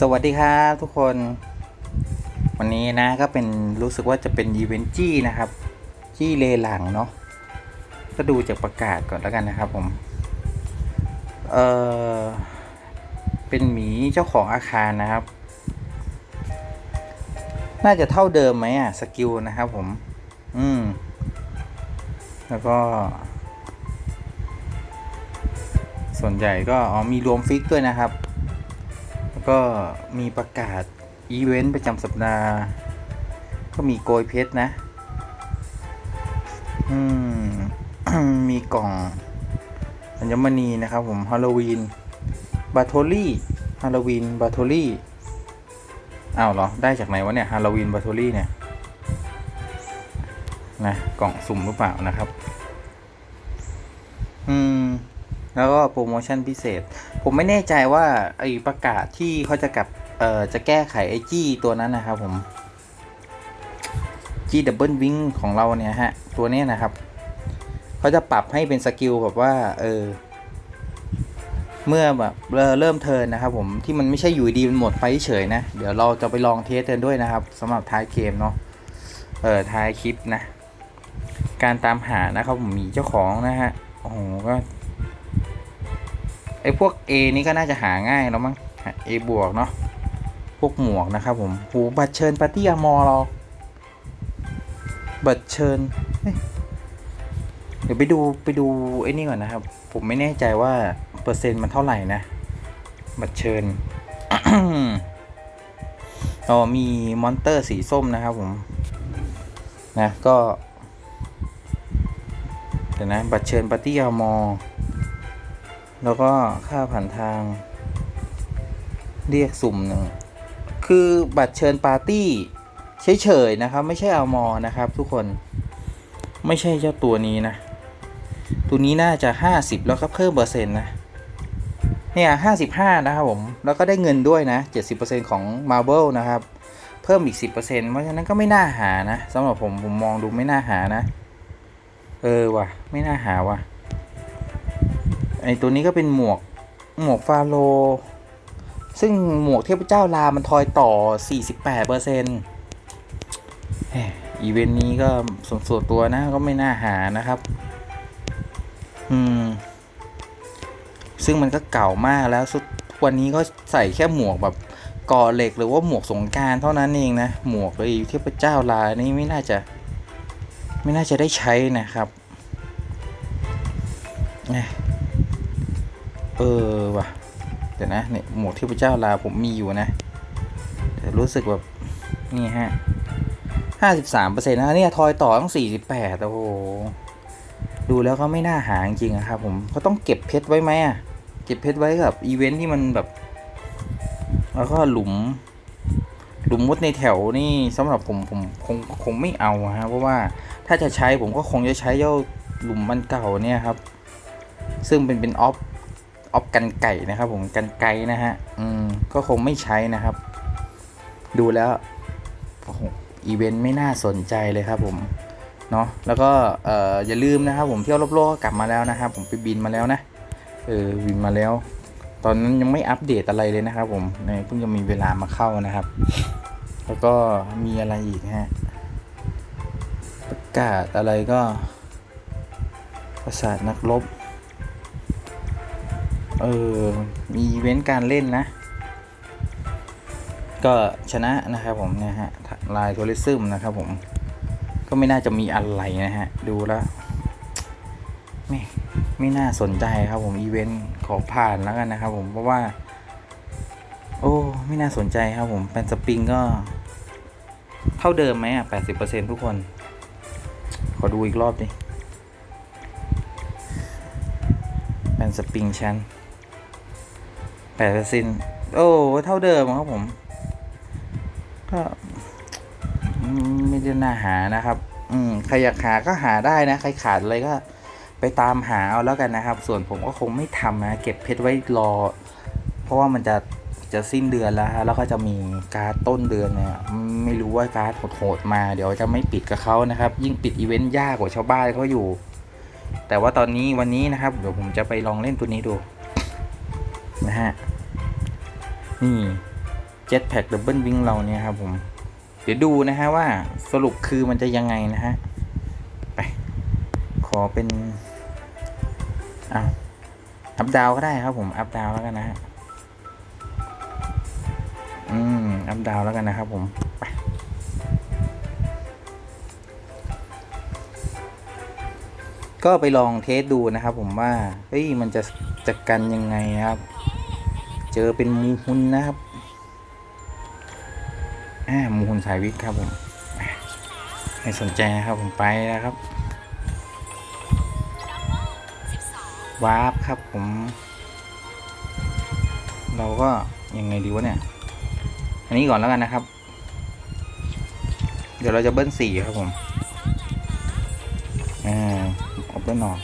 สวัสดีครับทุกคน วันนี้นะก็เป็นรู้สึกว่าจะเป็นอีเวนต์จี้นะครับ จี้เลหลังเนาะก็ดูจากประกาศก่อนแล้วกันนะครับผมเออเป็นหมีเจ้าของอาคารนะครับ น่าจะเท่าเดิมไหมอะสกิลนะครับผม อืม แล้วก็ ส่วนใหญ่ก็อ๋อมีรวมฟิกด้วยนะครับ ก็มีประกาศอีเวนต์ประจำสัปดาห์ ก็มีโกยเพชรนะ อืม มีกล่องอัญมณีนะครับผมฮาโลวีนบาโทลี่ฮาโลวีนบาโทลี่อ้าวเหรอ ได้จากไหนวะเนี่ยฮาโลวีนบาโทลี่เนี่ยนะกล่องสุ่มหรือเปล่านะครับ อืม แล้วก็โปรโมชั่นพิเศษ ผมไม่แน่ใจว่าไอ้ประกาศที่เขาจะกลับเอ่อจะแก้ไขไอ้จี้ตัวนั้นนะครับผมจี้ดับเบิลวิงของเราเนี่ยฮะ ตัวนี้นะครับเขาจะปรับให้เป็นสกิลแบบว่าเออเมื่อแบบเริ่มเทินนะครับผมที่มันไม่ใช่อยู่ดีมันหมดไปเฉยนะ เดี๋ยวเราจะไปลองเทสกันด้วยนะครับสำหรับท้ายเกมเนาะเออท้ายคลิปนะ การตามหานะครับผมมีเจ้าของนะฮะโอ้โหก็ ไอ้พวก A นี่ก็น่าจะหาง่ายแล้วมั้ง A บวกเนาะ พวกหมวกนะครับผมหูบัตรเชิญปาร์ตี้อมอเรา บัตรเชิญเฮ้ยเดี๋ยวไปดูไปดูไอ้นี่ก่อนนะครับ ผมไม่แน่ใจว่าเปอร์เซ็นต์มันเท่าไหร่นะ บัตรเชิญอ๋อมีมอนเตอร์สีส้มนะครับผม นะก็เดี๋ยวนะ บัตรเชิญปาร์ตี้อมอ แล้วก็ค่าผ่านทาง เรียกสุ่มหนึ่งคือบัตรเชิญปาร์ตี้เฉยๆนะครับ ไม่ใช่เอามอนะครับ ทุกคนไม่ใช่เจ้าตัวนี้นะ ตัวนี้น่าจะ 50 แล้วก็เพิ่มเปอร์เซ็นต์นะ เนี่ย55นะครับผม แล้วก็ได้เงินด้วยนะ 70%ของ Marble นะครับ เพิ่มอีก 10%เพราะฉะนั้นก็ไม่น่าหานะสำหรับผมผมมองดูไม่น่าหานะ เออว่ะ ไม่น่าหาว่ะ ไอตัวนี้ก็เป็นหมวกหมวกฟาโล ซึ่งหมวกเทพเจ้าลามันทอยต่อ 48เปอร์เซ็นต์อีเวนต์นี้ก็ส่วนส่วนตัวนะก็ไม่น่าหานะครับ อืม ซึ่งมันก็เก่ามากแล้วสุดวันนี้ก็ใส่แค่หมวกแบบก่อเหล็กหรือว่าหมวกสงการเท่านั้นเองนะ หมวกไอ้เทพเจ้าลานี่ไม่น่าจะ ไม่น่าจะได้ใช้นะครับ เออว่ะ เดี๋ยวนะเนี่ยหมวกเทพระเจ้าลาผมมีอยู่นะแต่รู้สึกแบบนี่ฮะห้าสิบสามเปอร์เซ็นต์นะเนี่ยทอยต่อต้องสี่สิบแปดโอ้โหดูแล้วก็ไม่น่าหาจริงๆอะครับผมเขาต้องเก็บเพชรไว้ไหมอะเก็บเพชรไว้กับอีเวนท์ที่มันแบบ แล้วก็หลุม หลุมมุดในแถวนี่สำหรับผมผมคงคงไม่เอาฮะเพราะว่าถ้าจะใช้ผมก็คงจะใช้เจ้าหลุมมันเก่าเนี่ยครับ ซึ่งเป็นเป็นออฟ ออฟกันไก่นะครับ ผมกันไก่นะฮะอืมก็คงไม่ใช้นะครับ ดูแล้วโอ้โหอีเวนต์ไม่น่าสนใจเลยครับ ผมเนาะแล้วก็เอ่ออย่าลืมนะครับ ผมเที่ยวรอบโลกก็กลับมาแล้วนะครับ ผมไปบินมาแล้วนะเออบินมาแล้ว ตอนนั้นยังไม่อัปเดตอะไรเลยนะครับ ผมในเพิ่งจะมีเวลามาเข้านะครับ แล้วก็มีอะไรอีกฮะประกาศอะไรก็ประสาทนักรบ เออ มีอีเวนต์การเล่นนะ ก็ชนะนะครับผมเนี่ยฮะลายทัวริซึมนะครับผม ก็ไม่น่าจะมีอะไรนะฮะ ดูแล้วไม่ไม่น่าสนใจครับผมอีเวนต์ขอผ่านแล้วกันนะครับผมเพราะว่า โอ้ ไม่น่าสนใจครับผมเป็นสปริงก็ เท่าเดิมไหมอะแปดสิบเปอร์เซ็นทุกคน ขอดูอีกรอบดิเป็นสปริงชั้น แปดเปอร์เซ็นต์โอ้เท่าเดิมครับผม ก็ไม่ได้น่าหานะครับ อืมใครอยากหาก็หาได้นะ ใครขาดอะไรก็ ไปตามหาเอาแล้วกันนะครับ ส่วนผมก็คงไม่ทำนะ เก็บเพชรไว้รอ เพราะว่ามันจะจะสิ้นเดือนแล้วฮะแล้วก็จะมีการ์ดต้นเดือนเนี่ยไม่รู้ว่าการ์ดโหดๆมา เดี๋ยวจะไม่ปิดกับเขานะครับ ยิ่งปิดอีเวนต์ยากกว่าชาวบ้านเขาอยู่ แต่ว่าตอนนี้วันนี้นะครับเดี๋ยวผมจะไปลองเล่นตัวนี้ดู นะฮะ นี่จ็ตแพ็กดับเบิลวิงเราเนี่ยครับผม เดี๋ยวดูนะฮะว่าสรุปคือมันจะยังไงนะฮะ ไป ขอเป็นอ้าวอัพดาวก็ได้ครับผม อัพดาวแล้วกันนะฮะ อืม อัพดาวแล้วกันนะครับผม ไปก็ไปลองเทสดูนะครับผมว่า เฮ้ย มันจะจัดกันยังไงนะครับ เจอเป็นมูฮุนนะครับ อ่ามูฮุนสายวิทย์ครับผมไม่สนใจนะครับผมไปนะครับวาร์ปครับผม เราก็ยังไงดีวะเนี่ย อันนี้ก่อนแล้วกันนะครับ เดี๋ยวเราจะเบิ้ลสี่ครับผมอ่าเอาเบิ้ลออก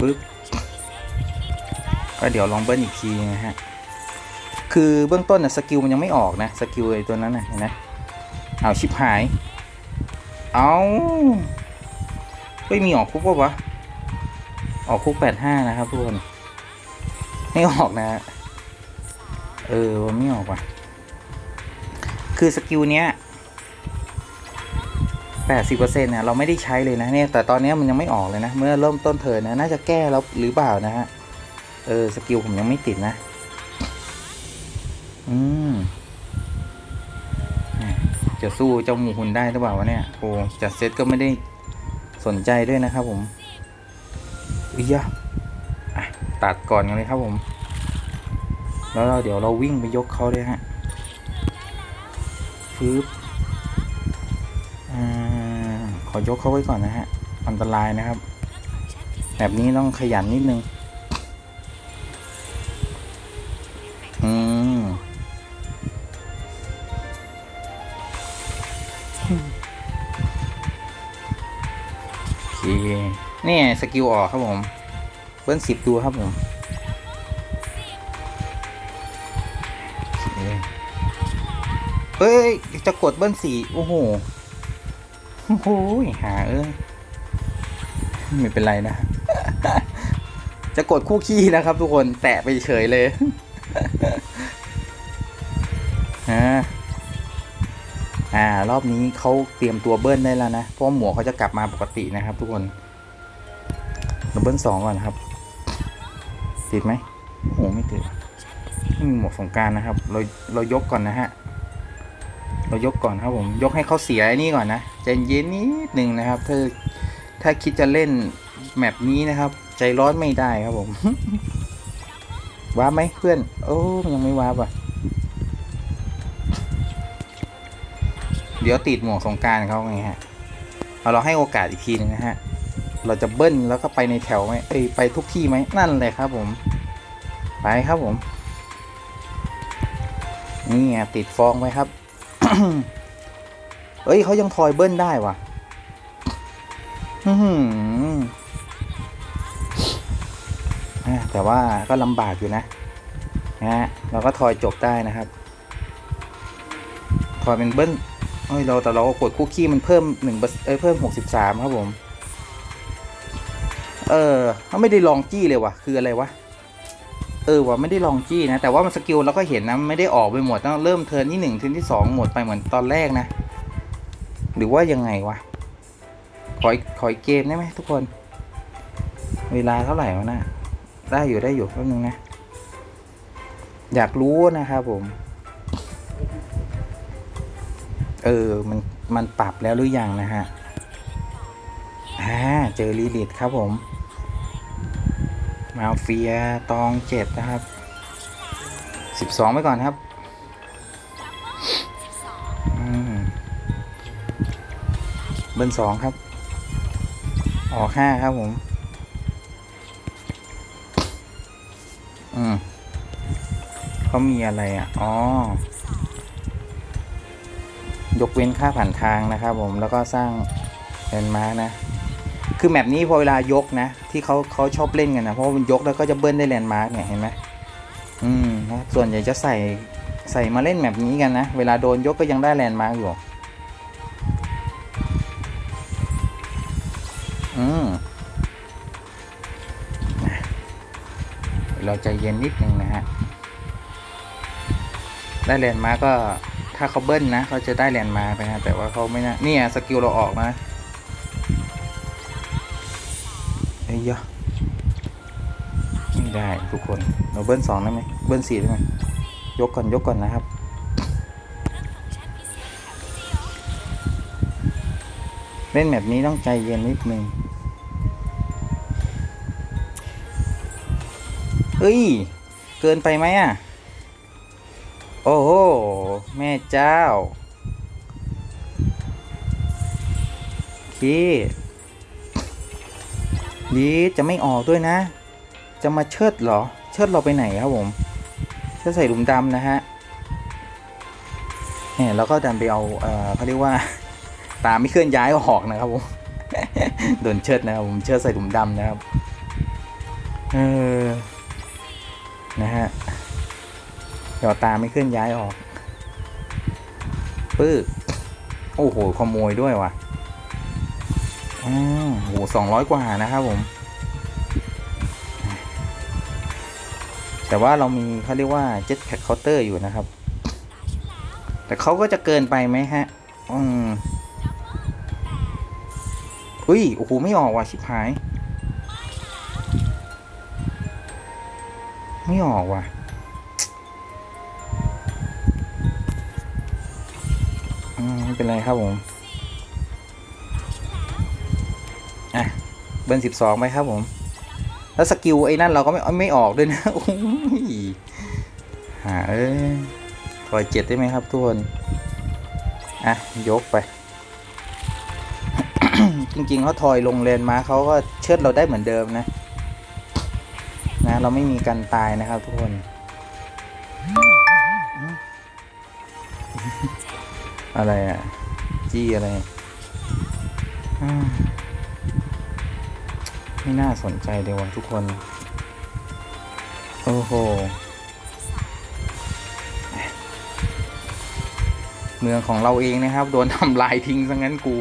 ปึ๊บ ก็เดี๋ยวลองเบิ้ลอีกทีนะฮะ คือเบื้องต้นนะสกิลมันยังไม่ออกนะสกิลไอ้ตัวนั้นนะเห็นไหมเอาชิบหาย เอาเฮ้ยมีออกคุกปะวะ ออกคุกแปดห้านะครับทุกคนไม่ออกนะ เออไม่ออกว่ะ คือสกิลเนี้ยแปดสิบเปอร์เซ็นต์เนี่ยเราไม่ได้ใช้เลยนะเนี่ยแต่ตอนเนี้ยมันยังไม่ออกเลยนะ เมื่อเริ่มต้นเทินนะน่าจะแก้แล้วหรือเปล่านะฮะ เออ สกิลผมยังไม่ติดนะ อืมจะสู้เจ้าหมูหุ่นได้หรือเปล่าวะเนี่ยโอ้จัดเซตก็ไม่ได้สนใจด้วยนะครับผมอุ้ยะอะตัดก่อนกันเลยครับผม แล้วเราเดี๋ยวเราวิ่งไปยกเขาเลยฮะฟืบอขอยกเขาไว้ก่อนนะฮะ อันตรายนะครับ แบบนี้ต้องขยันนิดนึง กิลออกครับผม เบิ้ลสิบดูครับผมเฮ้ย จะกดเบิ้ลสี่โอ้โห โอ้โหหาเอ้ยไม่เป็นไรนะ จะกดคู่ขี้นะครับทุกคนแตะไปเฉยเลยอ่าอ่ารอบนี้เขาเตรียมตัวเบิ้ลได้แล้วนะ เพราะหมวกเขาจะกลับมาปกตินะครับทุกคน เราเบิลสองก่อนครับ ติดไหมโอ้ไม่ติดไม่มีหมวกสงการนะครับ เราเรายกก่อนนะฮะ เรายกก่อนครับผม ยกให้เขาเสียนี่ก่อนนะใจเย็นนิดหนึ่งนะครับ ถ้าถ้าคิดจะเล่นแมปนี้นะครับ ใจร้อนไม่ได้ครับผมว้าไหมเพื่อน โอ้ยังไม่ว้าร์ปอะ เดี๋ยวติดหมวกสงการเขาไงฮะ เอาเราให้โอกาสอีกทีหนึงนะฮะ เราจะเบิ้ลแล้วก็ไปในแถวไหมเอ้ยไปทุกที่ไหมนั่นเลยครับผม ไปครับผม นี่ไงติดฟองไว้ครับ เอ้ยเขายังทอยเบิ้ลได้ว่ะอื้อหืออะแต่ว่าก็ลำบากอยู่นะนะฮะเราก็ทอยจบได้นะครับ ทอยเป็นเบิ้ลเอ้ยเราแต่เราก็กดคุกกี้มันเพิ่มหนึ่งเอ้ยเพิ่มหกสิบสามครับผม เออเขาไม่ได้ลองจี้เลยว่ะ คืออะไรวะ เออว่ะไม่ได้ลองจี้นะ แต่ว่ามันสกิลเราก็เห็นนะไม่ได้ออกไปหมดต้องเริ่มเทิร์นที่หนึ่งเทิร์นที่สองหมดไปเหมือนตอนแรกนะ หรือว่ายังไงวะ ขออีกขอเกมได้ไหมทุกคน เวลาเท่าไหร่วะน่ะได้อยู่ได้อยู่แป๊บนึงนะ อยากรู้นะครับผม เออมันมันปรับแล้วหรือยังนะฮะอ่าเจอรีลิตครับผม มาเฟียตองเจ็ดนะครับสิบสองไปก่อนครับเบิ้ลสองครับ ออกห้าครับผม อืมเขามีอะไรอะ อ๋อ ยกเว้นค่าผ่านทางนะครับผม แล้วก็สร้างแลนมาร์กนะ คือแมปนี้พอเวลายกนะ ที่เขาเขาชอบเล่นกันนะเพราะว่ามันยกแล้วก็จะเบิ้ลได้แลนด์มาร์กเนี่ยเห็นไหมอืมนะครับส่วนใหญ่จะใส่ใส่มาเล่นแมปนี้กันนะ เวลาโดนยกก็ยังได้แลนด์มาร์กอยู่อืมเราใจเย็นนิดนึงนะฮะได้แลนด์มาร์กก็ถ้าเขาเบิ้ลนะเขาจะได้แลนด์มาร์กไปนะแต่ว่าเขาไม่น่านี่สกิลเราออกนะ เอ้ยยะไม่ได้ทุกคนเราเบิ้ลสองได้ไหมเบิ้ลสี่ได้ไหมยกก่อนยกก่อนนะครับ เล่นแบบนี้ต้องใจเย็นนิดนึงเฮ้ย เกินไปไหมอะ โอ้โห แม่เจ้า โอเค ดีจะไม่ออกด้วยนะ จะมาเชิดเหรอ เชิดเราไปไหนครับผมเชิดใส่หลุมดำนะฮะเนี่ยแล้วก็ดันไปเอาเอ่อเขาเรียกว่า ตามไม่เคลื่อนย้ายออกนะครับผมโดนเชิดนะครับผมเชิดใส่หลุมดำนะครับเออนะฮะเดี๋ยวตามไม่เคลื่อนย้ายออกปึ๊บโอ้โหขโมยด้วยว่ะ อ๋อโหสองร้อยกว่านะครับผม แต่ว่าเรามีเขาเรียกว่าเจ็ตแพ็คเคาน์เตอร์อยู่นะครับ แต่เขาก็จะเกินไปไหมฮะ อืมอุ้ย โอ้โห ไม่ออกว่ะชิบหาย ไม่ออกว่ะอืมไม่เป็นไรครับผม เบิร์นสิบสองไปครับผม แล้วสกิลไอ้นั่นเราก็ไม่ไม่ออกด้วยนะโอ้ยหาเอ้ยถอยเจ็ดได้ไหมครับทุกคน อะ ยกไป จริงๆเขาถอยลงเลนมาเขาก็เชิดเราได้เหมือนเดิมนะ นะเราไม่มีกันตายนะครับทุกคนอะไรอะ จี้อะไรอืม ไม่น่าสนใจเดี๋ยวทุกคน โอ้โห เมืองของเราเองนะครับ โดนทำลายทิ้งซะงั้นกู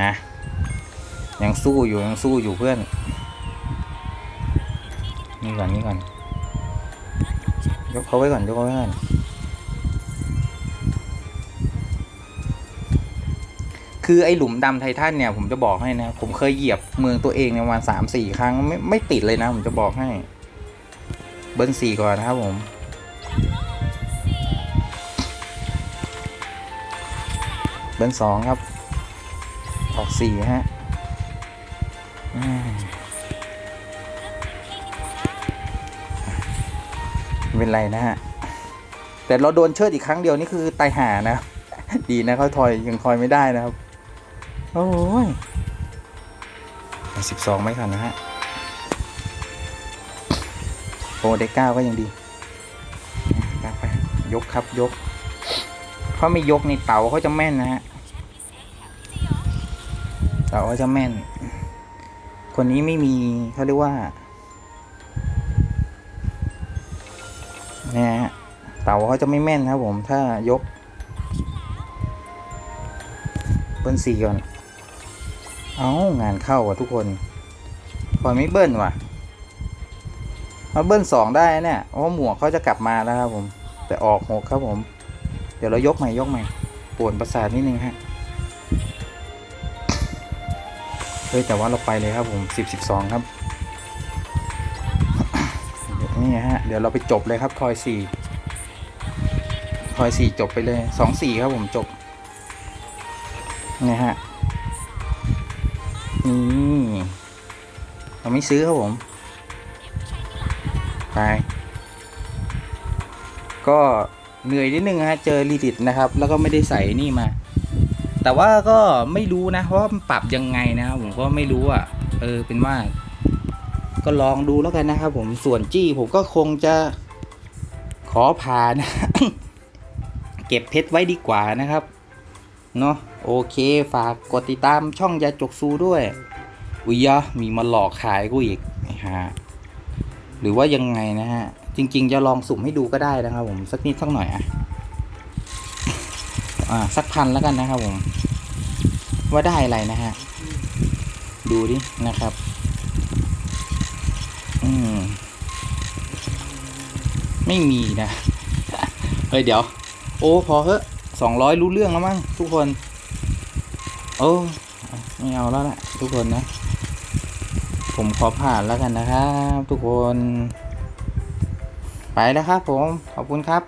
นะยังสู้อยู่ยังสู้อยู่เพื่อน นี่ก่อนนี่ก่อนยกเขาไว้ก่อนยกเขาไว้ก่อน คือไอ้หลุมดำไททันเนี่ยผมจะบอกให้นะ ผมเคยเหยียบเมืองตัวเองในยประมาณสามสี่ครั้งไม่ไม่ติดเลยนะ ผมจะบอกให้ เบิ้ลสี่ก่อนนะครับผม เบิ้ลสองครับ ออกสี่ฮะเป็นไรนะฮะ แต่เราโดนเชิดอีกครั้งเดียวนี่คือตายหานะ ดีนะเขาทอยยังทอยไม่ได้นะครับ โอ้ยสิบสองไม่ทันนะฮะโอ้ได้เก้าก็ยังดีไปไปยกครับยกเขาไม่ยกในเต่าเขาจะแม่นนะฮะ เต่าเขาจะแม่น คนนี้ไม่มีเขาเรียกว่าเนี่ยฮะเต่าเขาจะไม่แม่นครับผมถ้ายกเบิ้ลสี่ก่อน เอางานเข้าว่ะทุกคนพอยไม่เบิ้ลว่ะมาเบิ้ลสองได้เนี่ยเพราะหมวกเขาจะกลับมาแล้วครับผม แต่ออกหกครับผม เดี๋ยวเรายกใหม่ยกใหม่ปวดประสาทนิดนึงฮะเฮ้ยแต่ว่าเราไปเลยครับผมสิบสิบสองครับนี่ฮะเดี๋ยวเราไปจบเลยครับทอยสี่ทอยสี่จบไปเลยสองสี่ครับผมจบนี่ฮะ นี่เราไม่ซื้อครับผม ไป ก็เหนื่อยนิดนึงฮะ เจอรีดิตนะครับ แล้วก็ไม่ได้ใส่นี่มา แต่ว่าก็ไม่รู้นะว่าปรับยังไงนะผมก็ไม่รู้อะ เออเป็นว่า ก็ลองดูแล้วกันนะครับผม ส่วนจี้ผมก็คงจะขอผ่าน เก็บเพชรไว้ดีกว่านะครับ เนาะ โอเคฝากกดติดตามช่องยาจกซูด้วยอุยยะมีมาหลอกขายกูอีกไอ้ฮะหรือว่ายังไงนะฮะ จริง ๆ จะลองสุ่มให้ดูก็ได้นะครับผมสักนิดสักหน่อยอะอ่าสักพันแล้วกันนะครับผมว่าได้อะไรนะฮะ ดูดินะครับ อืม ไม่มีนะ เฮ้ยเดี๋ยว โอ้ พอเถอะสองร้อยรู้เรื่องแล้วมั้งทุกคน โอ้ไม่เอาแล้วล่ะทุกคนนะ ผมขอผ่านแล้วกันนะครับ ทุกคน ไปแล้วครับผม ขอบคุณครับ